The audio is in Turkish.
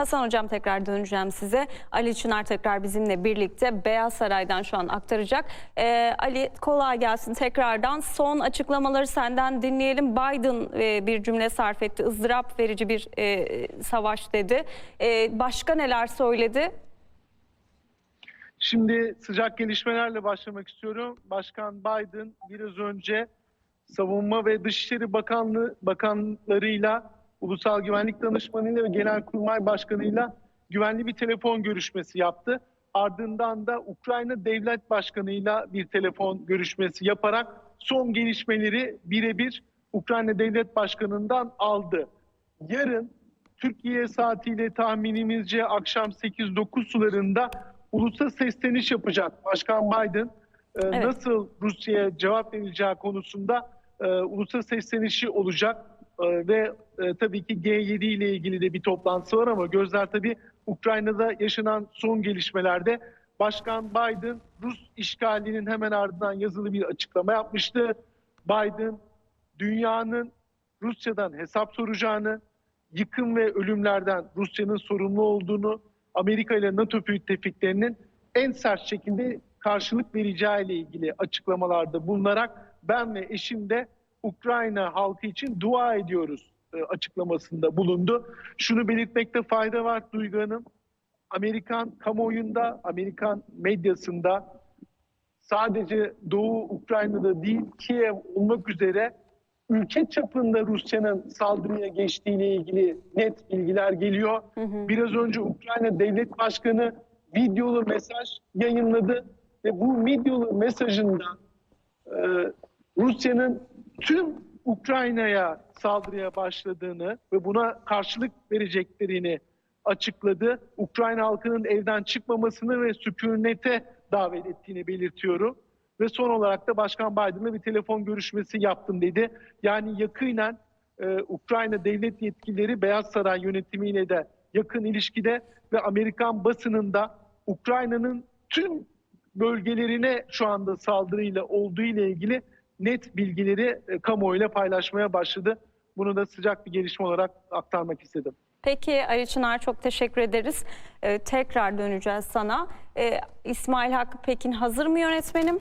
Hasan Hocam tekrar döneceğim size. Ali Çınar tekrar bizimle birlikte Beyaz Saray'dan şu an aktaracak. Ee, Ali kolay gelsin tekrardan. Son açıklamaları senden dinleyelim. Biden e, bir cümle sarf etti. ızdırap verici bir e, savaş dedi. E, başka neler söyledi? Şimdi sıcak gelişmelerle başlamak istiyorum. Başkan Biden biraz önce Savunma ve Dışişleri Bakanlığı bakanlarıyla, Ulusal Güvenlik Danışmanıyla ve Genelkurmay Başkanıyla güvenli bir telefon görüşmesi yaptı. Ardından da Ukrayna Devlet Başkanıyla bir telefon görüşmesi yaparak son gelişmeleri birebir Ukrayna Devlet Başkanı'ndan aldı. Yarın Türkiye saatiyle tahminimizce akşam 8-9 sularında ulusa sesleniş yapacak Başkan Biden. Ee, Evet. Nasıl Rusya'ya cevap verileceği konusunda e, ulusa seslenişi olacak. E, ve e, tabii ki G7 ile ilgili de bir toplantısı var ama gözler tabii Ukrayna'da yaşanan son gelişmelerde Başkan Biden Rus işgalinin hemen ardından yazılı bir açıklama yapmıştı. Biden dünyanın Rusya'dan hesap soracağını, yıkım ve ölümlerden Rusya'nın sorumlu olduğunu, Amerika ile NATO müttefiklerinin en sert şekilde karşılık vereceği ile ilgili açıklamalarda bulunarak ben ve eşim de Ukrayna halkı için dua ediyoruz e, açıklamasında bulundu. Şunu belirtmekte fayda var Duygu Hanım. Amerikan kamuoyunda, Amerikan medyasında sadece Doğu Ukrayna'da değil Kiev olmak üzere ülke çapında Rusya'nın saldırıya geçtiğiyle ilgili net bilgiler geliyor. Biraz önce Ukrayna Devlet Başkanı videolu mesaj yayınladı ve bu videolu mesajında e, Rusya'nın tüm Ukrayna'ya saldırıya başladığını ve buna karşılık vereceklerini açıkladı. Ukrayna halkının evden çıkmamasını ve sükunete davet ettiğini belirtiyorum. Ve son olarak da Başkan Biden'la bir telefon görüşmesi yaptım dedi. Yani yakinen e, Ukrayna devlet yetkilileri Beyaz Saray yönetimiyle de yakın ilişkide ve Amerikan basınında Ukrayna'nın tüm bölgelerine şu anda saldırıyla olduğu ile ilgili net bilgileri e, kamuoyuyla paylaşmaya başladı. Bunu da sıcak bir gelişme olarak aktarmak istedim. Peki Ali Çınar çok teşekkür ederiz. Ee, tekrar döneceğiz sana. Ee, İsmail Hakkı Pekin hazır mı yönetmenim?